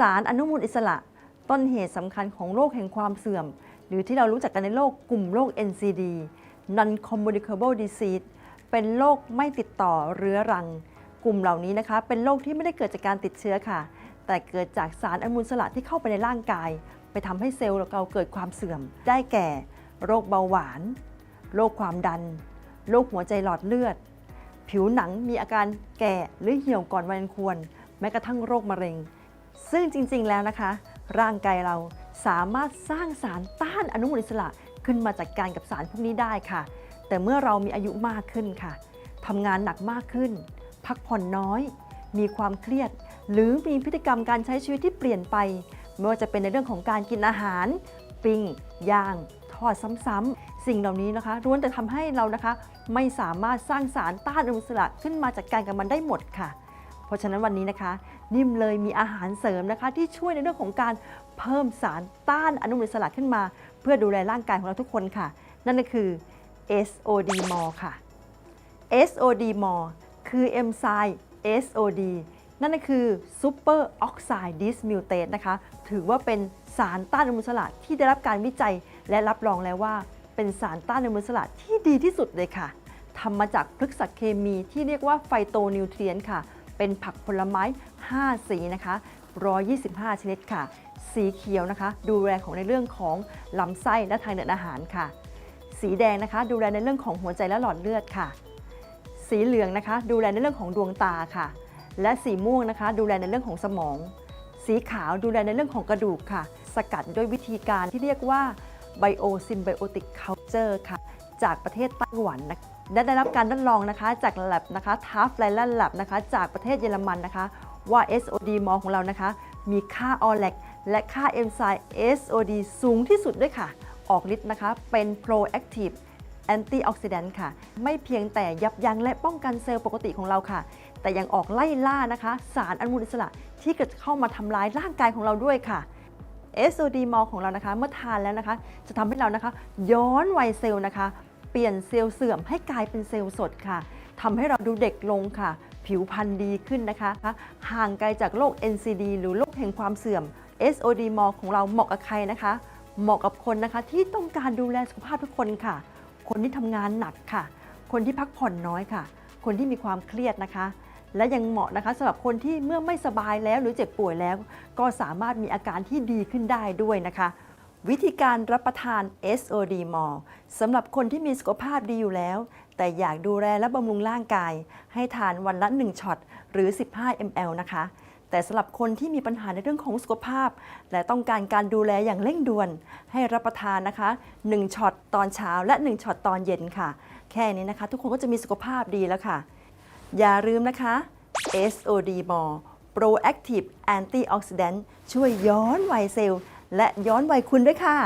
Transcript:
สารอนุมูลอิสระ ต้นเหตุสำคัญของโรคแห่งความเสื่อม หรือที่เรารู้จักกันในโรคกลุ่มโรค NCD non communicable disease เป็นโรคไม่ติดต่อเรื้อรัง กลุ่มเหล่านี้นะคะ เป็นโรคที่ไม่ได้เกิดจากการติดเชื้อค่ะ แต่เกิดจากสารอนุมูลอิสระที่เข้าไปในร่างกาย ไปทำให้เซลล์เราเกิดความเสื่อม ได้แก่ โรคเบาหวาน โรคความดัน โรคหัวใจหลอดเลือด ผิวหนังมีอาการแก่หรือเหี่ยวก่อนวัยอันควร แม้กระทั่งโรคมะเร็ง ซึ่งจริงๆแล้วนะคะ ร่างกายเราสามารถสร้างสารต้านอนุมูลอิสระขึ้นมาจัดการกับสารพวกนี้ได้ค่ะ แต่เมื่อเรามีอายุมากขึ้นค่ะทำงานหนักมากขึ้น พักผ่อนน้อย มีความเครียด หรือมีพฤติกรรมการใช้ชีวิตที่เปลี่ยนไปไม่ว่าจะเป็นในเรื่องของการกินอาหาร ปิ้งย่างทอดซ้ำๆสิ่งเหล่านี้นะคะล้วนแต่ทำให้เรานะคะ ไม่สามารถสร้างสารต้านอนุมูลอิสระขึ้นมาจัดการกับมันได้หมดค่ะ เพราะฉะนั้นวันนี้นะคะ นิ่มเลยมีอาหารเสริมนะคะ ที่ช่วยในเรื่องของการเพิ่มสารต้านอนุมูลอิสระขึ้นมา เพื่อดูแลร่างกายของเราทุกคนค่ะ นั่นก็คือ SOD m o r ค่ะ SOD m o r คือเอนไซม์ SOD นั่นก็คือ Super Oxide Dismutase นะคะ ถือว่าเป็นสารต้านอนุมูลอิสระที่ได้รับการวิจัยและรับรองแล้วว่า เป็นสารต้านอนุมูลอิสระที่ดีที่สุดเลยค่ะทำมาจากพฤกษเคมีที่เรียกว่าไฟโตนิวเทรียนค่ะ เป็นผักผลไม้ 5 สีนะคะ 125 ชนิดค่ะ สีเขียวนะคะ ดูแลของในเรื่องของลำไส้และทางเดินอาหารค่ะ สีแดงนะคะ ดูแลในเรื่องของหัวใจและหลอดเลือดค่ะ สีเหลืองนะคะ ดูแลในเรื่องของดวงตาค่ะ และสีม่วงนะคะ ดูแลในเรื่องของสมอง สีขาวดูแลในเรื่องของกระดูกค่ะ สกัดด้วยวิธีการที่เรียกว่า Biosymbiotic Culture ค่ะ จากประเทศไต้หวันนะ และได้รับการรับรองนะคะ จาก lab นะคะทัฟไลแลน lab นะคะ จากประเทศเยอรมันนะคะ ว่า SOD m o ของเรานะคะ มีค่า OLEC และค่าเอนไซม์ SOD สูงที่สุดด้วยค่ะ ออกฤทธิ์นะคะ เป็น proactive แอนตี้ออกซิแดนต์ค่ะ ไม่เพียงแต่ยับยั้งและป้องกันเซลล์ปกติของเราค่ะ แต่ยังออกไล่ล่านะคะ สารอนุมูลอิสระที่เกิดเข้ามาทำร้ายร่างกายของเราด้วยค่ะ SOD m o ของเรานะคะ เมื่อทานแล้วนะคะ จะทำให้เรานะคะ ย้อนวัยเซลล์นะคะ เปลี่ยนเซลล์เสื่อมให้กลายเป็นเซลล์สดค่ะทำให้เราดูเด็กลงค่ะ ผิวพรรณดีขึ้นนะคะ ห่างไกลจากโรค NCD หรือโรคแห่งความเสื่อม SOD m o ของเราเหมาะกับใครนะคะ เหมาะกับคนนะคะที่ต้องการดูแลสุขภาพทุกคนค่ะ คนที่ทำงานหนักค่ะ คนที่พักผ่อนน้อยค่ะ คนที่มีความเครียดนะคะ และยังเหมาะนะคะสำหรับคนที่เมื่อไม่สบายแล้วหรือเจ็บป่วยแล้ว ก็สามารถมีอาการที่ดีขึ้นได้ด้วยนะคะ วิธีการรับประทาน SOD m o สำหรับคนที่มีสุขภาพดีอยู่แล้ว แต่อยากดูแลและบำรุงร่างกาย ให้ทานวันละ 1ช็อตหรือ 15 ml นะคะ แต่สำหรับคนที่มีปัญหาในเรื่องของสุขภาพ และต้องการการดูแลอย่างเร่งด่วน ให้รับประทานนะคะ 1ช็อตตอนเช้าและ 1ช็อตตอนเย็นค่ะ แค่นี้นะคะ ทุกคนก็จะมีสุขภาพดีแล้วค่ะ อย่าลืมนะคะ SOD m o Proactive Antioxidant ช่วยย้อนวัยเซลล์ และย้อนวัยคุณด้วยค่ะ